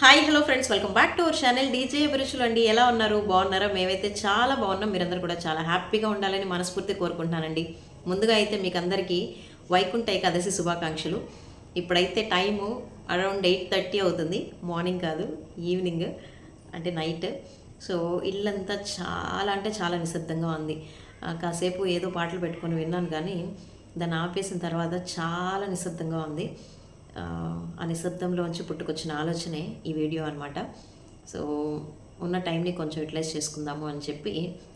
Hi hello friends welcome back to our channel DJ అభిరుచులు అండి. ఎలా ఉన్నారు? బాగున్నారా? మేమైతే చాలా బాగున్నాం. మీరందరూ కూడా చాలా హ్యాపీగా ఉండాలని మనస్ఫూర్తి కోరుకుంటున్నానండి. ముందుగా అయితే మీకు అందరికీ వైకుంఠ ఏకాదశి శుభాకాంక్షలు. ఇప్పుడైతే టైము అరౌండ్ ఎయిట్ థర్టీ అవుతుంది. మార్నింగ్ కాదు ఈవినింగ్ అంటే నైట్ సో ఇల్లంతా చాలా అంటే చాలా నిశ్శబ్దంగా ఉంది. కాసేపు ఏదో పాటలు పెట్టుకొని విన్నాను కానీ దాన్ని ఆపేసిన తర్వాత చాలా నిశ్శబ్దంగా ఉంది. ఆ, నిశ్శబ్దంలోంచి పుట్టుకొచ్చిన ఆలోచనే ఈ వీడియో అనమాట సో ఉన్న టైంని కొంచెం యూటిలైజ్ చేసుకుందాము అని చెప్పి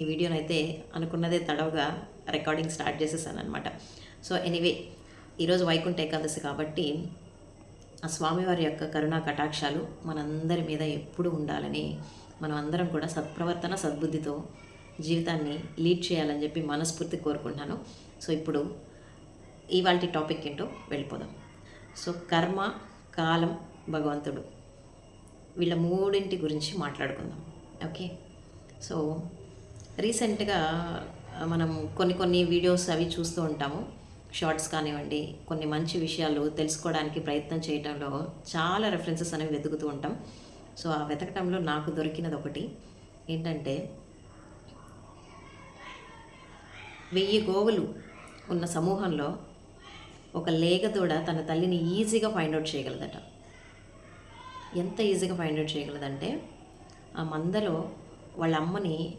ఈ వీడియోని అయితే అనుకున్నదే తడవుగా రికార్డింగ్ స్టార్ట్ చేసేసాను అనమాట సో ఎనీవే ఈరోజు వైకుంఠ ఏకాదశి కాబట్టి ఆ స్వామివారి యొక్క కరుణా కటాక్షాలు మనందరి మీద ఎప్పుడు ఉండాలని మనం అందరం కూడా సత్ప్రవర్తన సద్బుద్ధితో జీవితాన్ని లీడ్ చేయాలని చెప్పి మనస్ఫూర్తి కోరుకుంటున్నాను. సో ఇప్పుడు ఇవాళ టాపిక్ ఏంటో వెళ్ళిపోదాం. సో కర్మ కాలం భగవంతుడు వీళ్ళ మూడింటి గురించి మాట్లాడుకుందాం. ఓకే? సో రీసెంట్గా మనం కొన్ని కొన్ని వీడియోస్ అవి చూస్తూ ఉంటాము. షార్ట్స్ కానివ్వండి కొన్ని మంచి విషయాలు తెలుసుకోవడానికి ప్రయత్నం చేయడంలో చాలా రెఫరెన్సెస్ అనేవి వెతుకుతూ ఉంటాం. సో ఆ వెతకటంలో నాకు దొరికినది ఒకటి. ఏంటంటే వెయ్యి గోవులు ఉన్న సమూహంలో ఒక లేగదూడ తన తల్లిని ఈజీగా ఫైండ్ అవుట్ చేయగలదట. ఎంత ఈజీగా ఫైండ్ అవుట్ చేయగలదంటే ఆ మందలో వాళ్ళ అమ్మని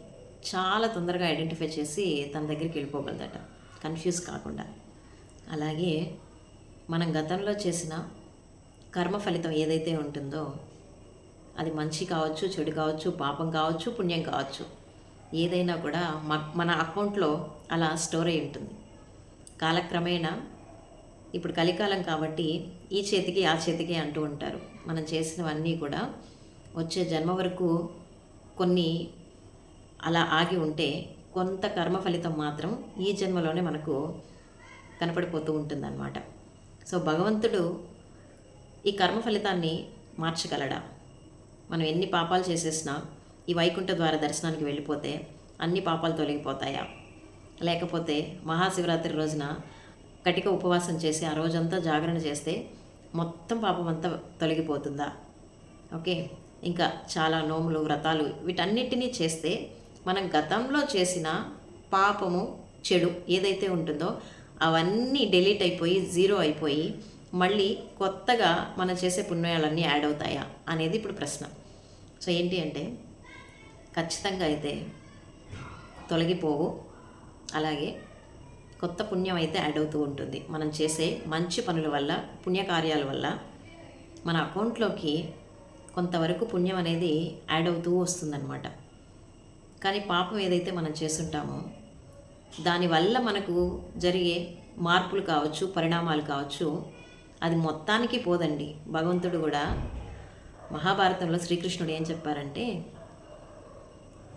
చాలా తొందరగా ఐడెంటిఫై చేసి తన దగ్గరికి వెళ్ళిపోగలదట. కన్ఫ్యూజ్ కాకుండా. అలాగే మనం గతంలో చేసిన కర్మ ఫలితం ఏదైతే ఉంటుందో అది మంచి కావచ్చు చెడు కావచ్చు పాపం కావచ్చు పుణ్యం కావచ్చు ఏదైనా కూడా మ- మన అకౌంట్లో అలా స్టోర్ అయి ఉంటుంది. కాలక్రమేణా ఇప్పుడు కలికాలం కాబట్టి ఈ చేతికి ఆ చేతికి అంటూ ఉంటారు. మనం చేసినవన్నీ కూడా వచ్చే జన్మ వరకు కొన్ని అలా ఆగి ఉంటే కొంత కర్మ ఫలితం మాత్రం ఈ జన్మలోనే మనకు కనపడిపోతూ ఉంటుందన్నమాట. సో భగవంతుడు ఈ కర్మ ఫలితాన్ని మార్చగలడా? మనం ఎన్ని పాపాలు చేసేసినా ఈ వైకుంఠ ద్వార దర్శనానికి వెళ్ళిపోతే అన్ని పాపాలు తొలగిపోతాయా? లేకపోతే మహాశివరాత్రి రోజున కటిక ఉపవాసం చేసి ఆ రోజంతా జాగరణ చేస్తే మొత్తం పాపం అంతా తొలగిపోతుందా? ఓకే. ఇంకా చాలా నోములు వ్రతాలు వీటన్నిటినీ చేస్తే మనం గతంలో చేసిన పాపము చెడు ఏదైతే ఉంటుందో అవన్నీ డిలీట్ అయిపోయి జీరో అయిపోయి మళ్ళీ కొత్తగా మనం చేసే పుణ్యాలన్నీ యాడ్ అవుతాయా అనేది ఇప్పుడు ప్రశ్న. సో ఏంటి అంటే ఖచ్చితంగా అయితే తొలగిపోవు. అలాగే కొత్త పుణ్యం అయితే యాడ్ అవుతూ ఉంటుంది. మనం చేసే మంచి పనుల వల్ల పుణ్యకార్యాల వల్ల మన అకౌంట్లోకి కొంతవరకు పుణ్యం అనేది యాడ్ అవుతూ వస్తుందన్నమాట. కానీ పాపం ఏదైతే మనం చేస్తుంటామో దానివల్ల మనకు జరిగే మార్పులు కావచ్చు పరిణామాలు కావచ్చు అది మొత్తానికి పోదండి. భగవంతుడు కూడా మహాభారతంలో శ్రీకృష్ణుడు ఏం చెప్పారంటే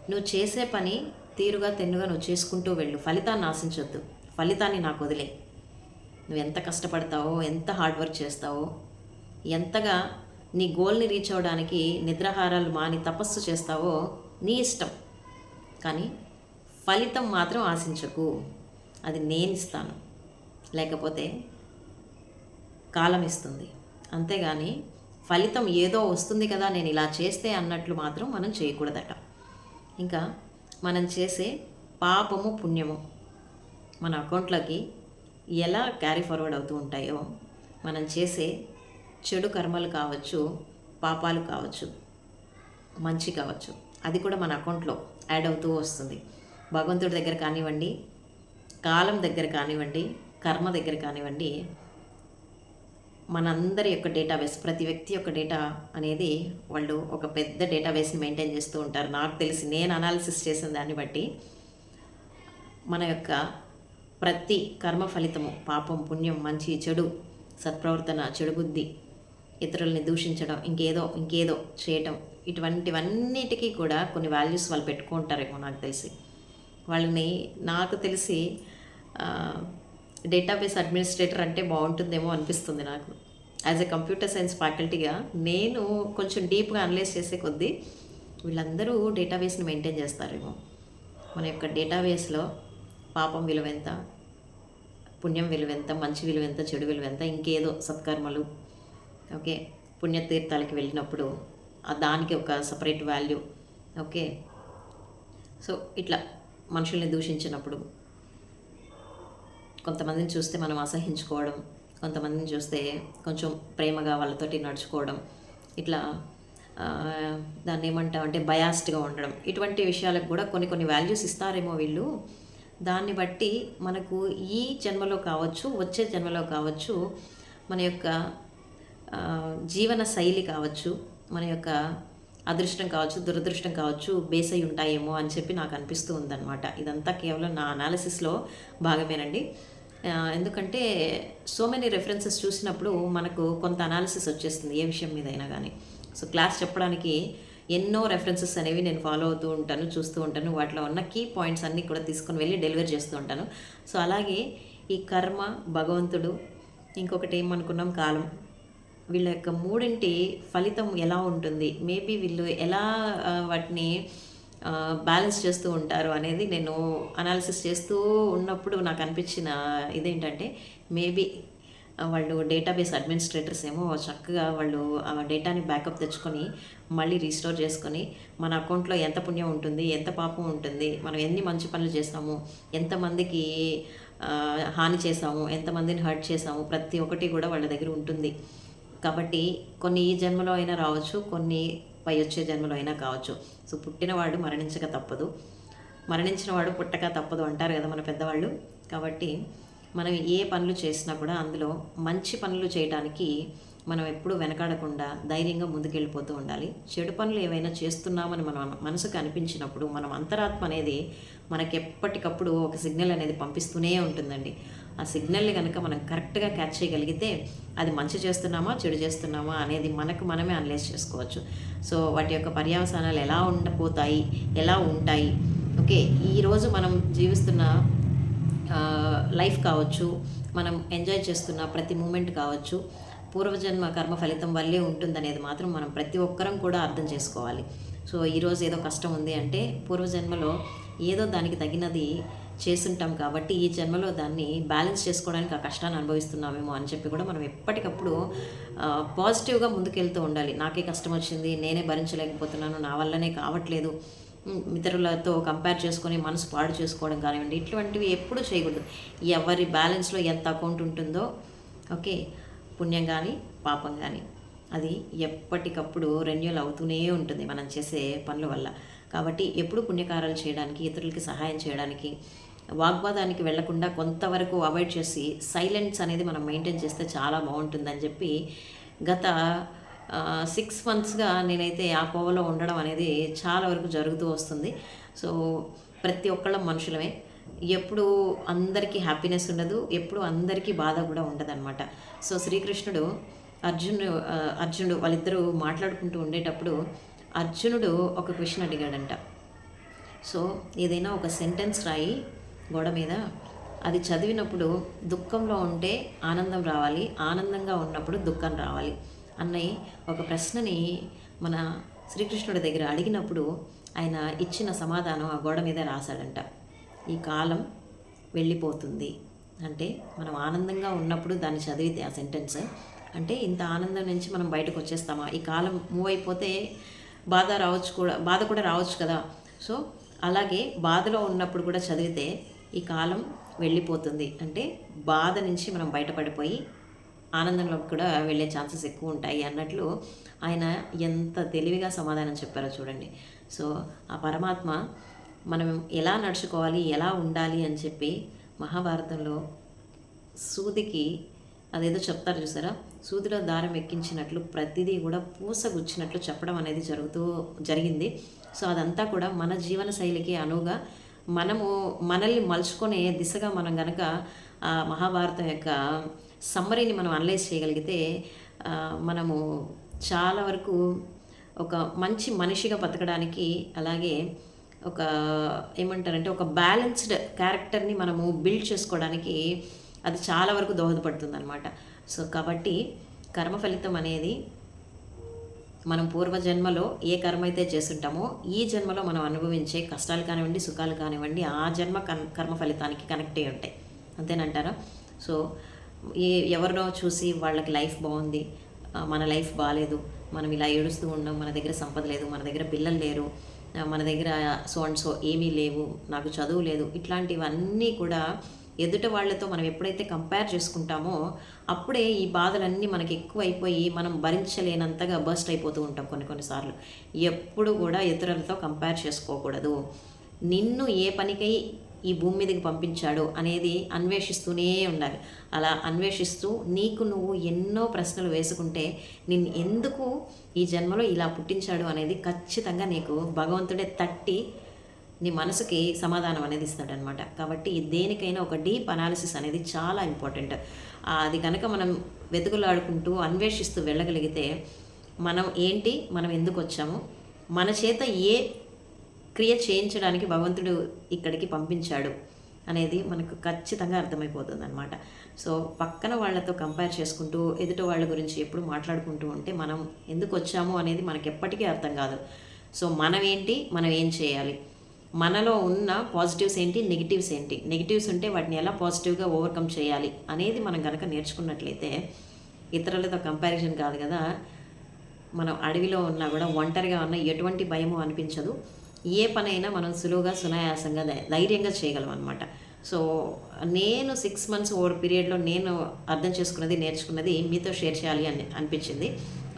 నువ్వు చేసే పని తీరుగా తెన్నుగా నువ్వు చేసుకుంటూ వెళ్ళు. ఫలితాన్ని ఆశించొద్దు. ఫలితాన్ని నాకు వదిలే. నువ్వు ఎంత కష్టపడతావో ఎంత హార్డ్ వర్క్ చేస్తావో ఎంతగా నీ గోల్ని రీచ్ అవ్వడానికి నిద్రాహారాలు మాని తపస్సు చేస్తావో నీ ఇష్టం. కానీ ఫలితం మాత్రం ఆశించకు. అది నేను ఇస్తాను. లేకపోతే కాలం ఇస్తుంది. అంతేగాని ఫలితం ఏదో వస్తుంది కదా నేను ఇలా చేస్తే అన్నట్లు మాత్రం మనం చేయకూడదట. ఇంకా మనం చేసే పాపము పుణ్యము. మన అకౌంట్లోకి ఎలా క్యారీ ఫార్వర్డ్ అవుతూ ఉంటాయో మనం చేసే చెడు కర్మలు కావచ్చు పాపాలు కావచ్చు మంచి కావచ్చు అది కూడా మన అకౌంట్లో యాడ్ అవుతూ వస్తుంది. భగవంతుడి దగ్గర కానివ్వండి కాలం దగ్గర కానివ్వండి కర్మ దగ్గర కానివ్వండి మనందరి యొక్క డేటాబేస్ ప్రతి వ్యక్తి యొక్క డేటా అనేది వాళ్ళు ఒక పెద్ద డేటాబేస్ని మెయింటైన్ చేస్తూ ఉంటారు. నాకు తెలిసి నేను అనాలిసిస్ చేసిన దాన్ని బట్టి మన యొక్క ప్రతి కర్మ ఫలితము పాపం పుణ్యం మంచి చెడు సత్ప్రవర్తన చెడు బుద్ధి ఇతరుల్ని దూషించడం ఇంకేదో ఇంకేదో చేయటం ఇటువంటివన్నిటికీ కూడా కొన్ని వాల్యూస్ వాళ్ళు పెట్టుకుంటారేమో నాకు తెలిసి. వాళ్ళని నాకు తెలిసి డేటాబేస్ అడ్మినిస్ట్రేటర్ అంటే బాగుంటుందేమో అనిపిస్తుంది నాకు. యాజ్ ఎ కంప్యూటర్ సైన్స్ ఫ్యాకల్టీగా నేను కొంచెం డీప్గా అనలైజ్ చేసే కొద్దీ వీళ్ళందరూ డేటాబేస్ని మెయింటైన్ చేస్తారేమో. మన యొక్క డేటాబేస్లో పాపం విలువెంత పుణ్యం విలువెంత మంచి విలువెంత చెడు విలువెంత ఇంకేదో సత్కర్మలు. ఓకే? పుణ్యతీర్థాలకి వెళ్ళినప్పుడు ఆ దానికి ఒక సపరేట్ వాల్యూ ఓకే? సో ఇట్లా మనుషుల్ని దూషించినప్పుడు కొంతమందిని చూస్తే మనం అసహించుకోవడం కొంతమందిని చూస్తే కొంచెం ప్రేమగా వాళ్ళతోటి నడుచుకోవడం ఇట్లా దాన్ని ఏమంటామంటే బయాస్డ్గా ఉండడం. ఇటువంటి విషయాలకు కూడా కొన్ని కొన్ని వాల్యూస్ ఇస్తారేమో వీళ్ళు. దాన్ని బట్టి మనకు ఈ జన్మలో కావచ్చు వచ్చే జన్మలో కావచ్చు మన యొక్క జీవన శైలి కావచ్చు మన యొక్క అదృష్టం కావచ్చు దురదృష్టం కావచ్చు బేస్ అయి ఉంటాయేమో అని చెప్పి నాకు అనిపిస్తూ ఉందన్నమాట. ఇదంతా కేవలం నా అనాలిసిస్లో భాగమేనండి. ఎందుకంటే సో మెనీ రెఫరెన్సెస్ చూసినప్పుడు మనకు కొంత అనాలిసిస్ వచ్చేస్తుంది ఏ విషయం మీద అయినా కానీ సో క్లాస్ చెప్పడానికి ఎన్నో రెఫరెన్సెస్ అనేవి నేను ఫాలో అవుతూ ఉంటాను చూస్తూ ఉంటాను. వాటిలో ఉన్న కీ పాయింట్స్ అన్నీ కూడా తీసుకొని వెళ్ళి డెలివరీ చేస్తూ ఉంటాను. సో అలాగే ఈ కర్మ భగవంతుడు ఇంకొకటి ఏమనుకున్నాం? కాలం. వీళ్ళ యొక్క మూడింటి ఫలితం ఎలా ఉంటుంది? మేబీ వీళ్ళు ఎలా వాటిని బ్యాలెన్స్ చేస్తూ ఉంటారు అనేది నేను అనాలిసిస్ చేస్తూ ఉన్నప్పుడు నాకు అనిపించిన ఇదేంటంటే మేబీ వాళ్ళు డేటాబేస్ అడ్మినిస్ట్రేటర్స్ ఏమో చక్కగా వాళ్ళు ఆ డేటాని బ్యాకప్ తెచ్చుకొని మళ్ళీ రీస్టోర్ చేసుకొని మన అకౌంట్లో ఎంత పుణ్యం ఉంటుంది ఎంత పాపం ఉంటుంది మనం ఎన్ని మంచి పనులు చేస్తాము ఎంతమందికి హాని చేసాము ఎంతమందిని హర్ట్ చేసాము ప్రతి ఒక్కటి కూడా వాళ్ళ దగ్గర ఉంటుంది. కాబట్టి కొన్ని ఈ జన్మలో అయినా రావచ్చు కొన్ని పై వచ్చే జన్మలో అయినా కావచ్చు. సో పుట్టినవాడు మరణించక తప్పదు. మరణించిన వాడు పుట్టక తప్పదు అంటారు కదా మన పెద్దవాళ్ళు. కాబట్టి మనం ఏ పనులు చేసినా కూడా అందులో మంచి పనులు చేయడానికి మనం ఎప్పుడూ వెనకాడకుండా ధైర్యంగా ముందుకెళ్ళిపోతూ ఉండాలి. చెడు పనులు ఏవైనా చేస్తున్నామని మన మనసుకు అనిపించినప్పుడు మనం అంతరాత్మ అనేది మనకు ఎప్పటికప్పుడు ఒక సిగ్నల్ అనేది పంపిస్తూనే ఉంటుందండి. ఆ సిగ్నల్ని కనుక మనం కరెక్ట్గా క్యాచ్ చేయగలిగితే అది మంచి చేస్తున్నామా చెడు చేస్తున్నామా అనేది మనకు మనమే అనలైజ్ చేసుకోవచ్చు. సో వాటి యొక్క పర్యవసానాలు ఎలా ఉండబోతాయి ఎలా ఉంటాయి? ఓకే ఈరోజు మనం జీవిస్తున్న లైఫ్ కావచ్చు మనం ఎంజాయ్ చేస్తున్న ప్రతి మూమెంట్ కావచ్చు పూర్వజన్మ కర్మ ఫలితం వల్లే ఉంటుందనేది మాత్రం మనం ప్రతి ఒక్కరం కూడా అర్థం చేసుకోవాలి. సో ఈరోజు ఏదో కష్టం ఉంది అంటే పూర్వజన్మలో ఏదో దానికి తగినది చేస్తుంటాం కాబట్టి ఈ జన్మలో దాన్ని బ్యాలెన్స్ చేసుకోవడానికి ఆ కష్టాన్ని అనుభవిస్తున్నామేమో అని చెప్పి కూడా మనం ఎప్పటికప్పుడు పాజిటివ్గా ముందుకెళ్తూ ఉండాలి. నాకే కష్టం వచ్చింది నేనే భరించలేకపోతున్నాను నా వల్లనే కావట్లేదు ఇతరులతో కంపేర్ చేసుకొని మనసు పాడు చేసుకోవడం కానివ్వండి ఇటువంటివి ఎప్పుడు చేయకూడదు. ఎవరి బ్యాలెన్స్లో ఎంత అకౌంట్ ఉంటుందో ఓకే పుణ్యం కానీ పాపం కానీ అది ఎప్పటికప్పుడు రెన్యూల్ అవుతూనే ఉంటుంది మనం చేసే పనుల వల్ల. కాబట్టి ఎప్పుడు పుణ్యకారాలు చేయడానికి ఇతరులకి సహాయం చేయడానికి వాగ్వాదానికి వెళ్ళకుండా కొంతవరకు అవాయిడ్ చేసి సైలెన్స్ అనేది మనం మెయింటైన్ చేస్తే చాలా బాగుంటుందని చెప్పి గత సిక్స్ మంత్స్గా నేనైతే ఆ కోవలో ఉండడం అనేది చాలా వరకు జరుగుతూ వస్తుంది. సో ప్రతి ఒక్కళ్ళం మనుషులమే. ఎప్పుడు అందరికీ హ్యాపీనెస్ ఉండదు ఎప్పుడు అందరికీ బాధ కూడా ఉండదన్నమాట. సో శ్రీకృష్ణుడు అర్జునుడు అర్జునుడు వాళ్ళిద్దరూ మాట్లాడుకుంటూ ఉండేటప్పుడు అర్జునుడు ఒక క్వశ్చన్ అడిగాడంట. సో ఏదైనా ఒక సెంటెన్స్ రాయి గోడ మీద. అది చదివినప్పుడు దుఃఖంలో ఉంటే ఆనందం రావాలి ఆనందంగా ఉన్నప్పుడు దుఃఖం రావాలి. అన్నయ్య ఒక ప్రశ్నని మన శ్రీకృష్ణుడి దగ్గర అడిగినప్పుడు ఆయన ఇచ్చిన సమాధానం ఆ గోడ మీద రాశాడంట. ఈ కాలం వెళ్ళిపోతుంది. అంటే మనం ఆనందంగా ఉన్నప్పుడు దాన్ని చదివితే ఆ సెంటెన్స్ అంటే ఇంత ఆనందం నుంచి మనం బయటకు వచ్చేస్తామా? ఈ కాలం మూవ్ అయిపోతే బాధ రావచ్చు కూడా బాధ కూడా రావచ్చు కదా. సో అలాగే బాధలో ఉన్నప్పుడు కూడా చదివితే ఈ కాలం వెళ్ళిపోతుంది. అంటే బాధ నుంచి మనం బయటపడిపోయి ఆనందంలోకి కూడా వెళ్ళే ఛాన్సెస్ ఎక్కువ ఉంటాయి అన్నట్లు ఆయన ఎంత తెలివిగా సమాధానం చెప్పారో చూడండి. సో ఆ పరమాత్మ మనం ఎలా నడుచుకోవాలి ఎలా ఉండాలి అని చెప్పి మహాభారతంలో సూదికి అదేదో చెప్తారు చూసారా? సూదిలో దారం ఎక్కించినట్లు ప్రతిదీ కూడా పూసగుచ్చినట్లు చెప్పడం అనేది జరుగుతూ జరిగింది. సో అదంతా కూడా మన జీవన శైలికి అనువుగా మనము మనల్ని మలుచుకునే దిశగా మనం గనక ఆ మహాభారతం యొక్క సమ్మరీని మనం అనలైజ్ చేయగలిగితే మనము చాలా వరకు ఒక మంచి మనిషిగా బతకడానికి అలాగే ఒక ఏమంటారంటే ఒక బ్యాలెన్స్డ్ క్యారెక్టర్ని మనము బిల్డ్ చేసుకోవడానికి అది చాలా వరకు దోహదపడుతుంది అనమాట సో కాబట్టి కర్మ ఫలితం అనేది మనం పూర్వజన్మలో ఏ కర్మ అయితే చేస్తుంటామో ఈ జన్మలో మనం అనుభవించే కష్టాలు కానివ్వండి సుఖాలు కానివ్వండి ఆ జన్మ కన్- కర్మ ఫలితానికి కనెక్ట్ అయి ఉంటాయి. అంతేనంటారా? సో ఏ ఎవరినో చూసి వాళ్ళకి లైఫ్ బాగుంది మన లైఫ్ బాగాలేదు మనం ఇలా ఏడుస్తూ ఉన్నాం మన దగ్గర సంపద లేదు మన దగ్గర పిల్లలు లేరు మన దగ్గర సో అండ్ సో ఏమీ లేవు నాకు చదువు లేదు ఇట్లాంటివన్నీ కూడా ఎదుట వాళ్ళతో మనం ఎప్పుడైతే కంపేర్ చేసుకుంటామో అప్పుడే ఈ బాధలన్నీ మనకి ఎక్కువ అయిపోయి మనం భరించలేనంతగా బస్ట్ అయిపోతూ ఉంటాం కొన్ని కొన్నిసార్లు ఎప్పుడు కూడా ఇతరులతో కంపేర్ చేసుకోకూడదు. నిన్ను ఏ పనికై ఈ భూమి మీదకి పంపించాడు అనేది అన్వేషిస్తూనే ఉండాలి. అలా అన్వేషిస్తూ నీకు నువ్వు ఎన్నో ప్రశ్నలు వేసుకుంటే నిన్ను ఎందుకు ఈ జన్మలో ఇలా పుట్టించాడు అనేది ఖచ్చితంగా నీకు భగవంతుడే తట్టి నీ మనసుకి సమాధానం అనేది ఇస్తాడనమాట కాబట్టి దేనికైనా ఒక డీప్ అనాలిసిస్ అనేది చాలా ఇంపార్టెంట్. అది కనుక మనం వెతుకులాడుకుంటూ అన్వేషిస్తూ వెళ్ళగలిగితే మనం ఏంటి? మనం ఎందుకు వచ్చాము? మన చేత ఏ క్రియ చేయించడానికి భగవంతుడు ఇక్కడికి పంపించాడు అనేది మనకు ఖచ్చితంగా అర్థమైపోతుంది అనమాట సో పక్కన వాళ్ళతో కంపేర్ చేసుకుంటూ ఎదుట వాళ్ళ గురించి ఎప్పుడు మాట్లాడుకుంటూ ఉంటే మనం ఎందుకు వచ్చాము అనేది మనకి ఎప్పటికీ అర్థం కాదు. సో మనం ఏంటి? మనం ఏం చేయాలి? మనలో ఉన్న పాజిటివ్స్ ఏంటి? నెగిటివ్స్ ఏంటి? నెగిటివ్స్ ఉంటే వాటిని ఎలా పాజిటివ్గా ఓవర్కమ్ చేయాలి అనేది మనం కనుక నేర్చుకున్నట్లయితే ఇతరులతో కంపారిజన్ కాదు కదా మనం అడవిలో ఉన్నా కూడా ఒంటరిగా ఉన్న ఎటువంటి భయము అనిపించదు. ఏ పనైనా మనం సులువుగా సునాయాసంగా ధైర్యంగా చేయగలం అనమాట సో నేను సిక్స్ మంత్స్ ఓవర్ పీరియడ్లో నేను అర్థం చేసుకున్నది నేర్చుకున్నది మీతో షేర్ చేయాలి అని అనిపించింది.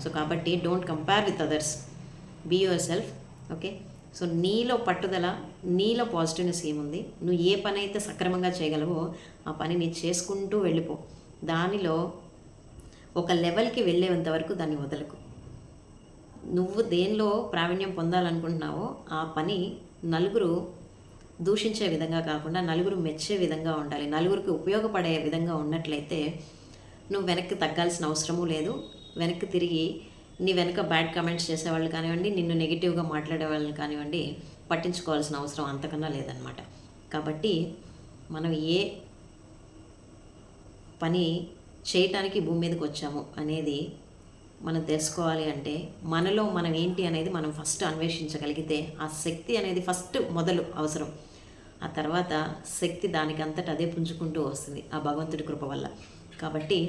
సో కాబట్టి don't compare with others be yourself okay so నీలో పట్టుదల నీలో పాజిటివ్నెస్ ఏముంది? నువ్వు ఏ పని అయితే సక్రమంగా చేయగలవో ఆ పని నీ చేసుకుంటూ వెళ్ళిపో. దానిలో ఒక లెవెల్కి వెళ్ళేంత వరకు దాన్ని వదలకు. నువ్వు దేనిలో ప్రావీణ్యం పొందాలనుకుంటున్నావో ఆ పని నలుగురు దూషించే విధంగా కాకుండా నలుగురు మెచ్చే విధంగా ఉండాలి. నలుగురికి ఉపయోగపడే విధంగా ఉన్నట్లయితే నువ్వు వెనక్కి తగ్గాల్సిన అవసరమూ లేదు. వెనక్కి తిరిగి నీ వెనక బ్యాడ్ కమెంట్స్ చేసేవాళ్ళు కానివ్వండి నిన్ను నెగిటివ్గా మాట్లాడే వాళ్ళని కానివ్వండి పట్టించుకోవాల్సిన అవసరం అంతకన్నా లేదనమాట కాబట్టి మనం ఏ పని చేయటానికి భూమి మీదకి వచ్చాము అనేది మనం తెలుసుకోవాలి అంటే మనలో మనం ఏంటి అనేది మనం ఫస్ట్ అన్వేషించగలిగితే ఆ శక్తి అనేది ఫస్ట్ మొదలు అవసరం. ఆ తర్వాత శక్తి దానికంతట అదే పుంజుకుంటూ వస్తుంది ఆ భగవంతుడి కృప వల్ల. కాబట్టి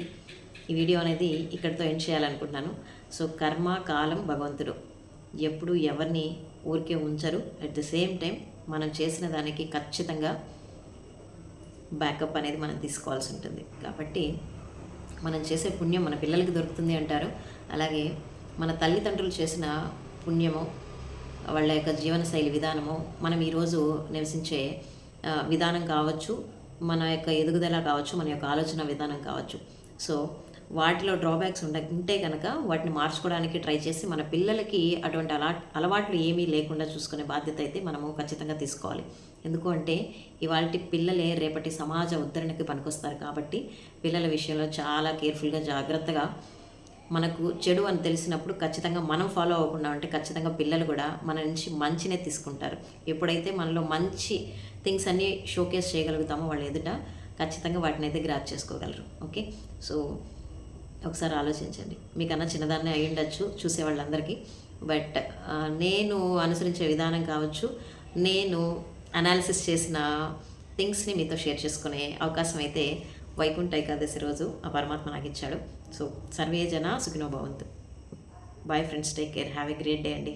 ఈ వీడియో అనేది ఇక్కడితో ఎండ్ చేయాలనుకుంటున్నాను. సో కర్మ కాలం భగవంతుడు ఎప్పుడు ఎవరిని ఊరికే ఉంచరు. అట్ ద సేమ్ టైం మనం చేసిన దానికి ఖచ్చితంగా బ్యాకప్ అనేది మనం తీసుకోవాల్సి ఉంటుంది. కాబట్టి మనం చేసే పుణ్యం మన పిల్లలకి దొరుకుతుంది అంటారు. అలాగే మన తల్లిదండ్రులు చేసిన పుణ్యము వాళ్ళ యొక్క జీవనశైలి విధానము మనం ఈరోజు నివసించే విధానం కావచ్చు మన యొక్క ఎదుగుదల కావచ్చు మన యొక్క ఆలోచన విధానం కావచ్చు. సో వాటిలో డ్రాబ్యాక్స్ ఉండ ఉంటే కనుక వాటిని మార్చుకోవడానికి ట్రై చేసి మన పిల్లలకి అటువంటి అలా అలవాట్లు ఏమీ లేకుండా చూసుకునే బాధ్యత అయితే మనము ఖచ్చితంగా తీసుకోవాలి. ఎందుకు అంటే ఇవాళ పిల్లలే రేపటి సమాజ ఉద్ధరణకి పనికొస్తారు కాబట్టి పిల్లల విషయంలో చాలా కేర్ఫుల్గా జాగ్రత్తగా మనకు చెడు అని తెలిసినప్పుడు ఖచ్చితంగా మనం ఫాలో అవ్వకుండా ఉంటే ఖచ్చితంగా పిల్లలు కూడా మన నుంచి మంచినే తీసుకుంటారు. ఎప్పుడైతే మనలో మంచి థింగ్స్ అన్నీ షోకేస్ చేయగలుగుతామో వాళ్ళ ఎదుట ఖచ్చితంగా వాటిని అయితే గ్రాప్ చేసుకోగలరు. ఓకే సో ఒకసారి ఆలోచించండి. మీకన్నా చిన్నదాన్నే అయి ఉండొచ్చు చూసే వాళ్ళందరికీ బట్ నేను అనుసరించే విధానం కావచ్చు నేను అనాలిసిస్ చేసిన థింగ్స్ని మీతో షేర్ చేసుకునే అవకాశం అయితే వైకుంఠ ఏకాదశి రోజు ఆ పరమాత్మ నాకు ఇచ్చాడు. సో సర్వే జన సుఖినో భవంతు. Bye friends take care have a great day అండి.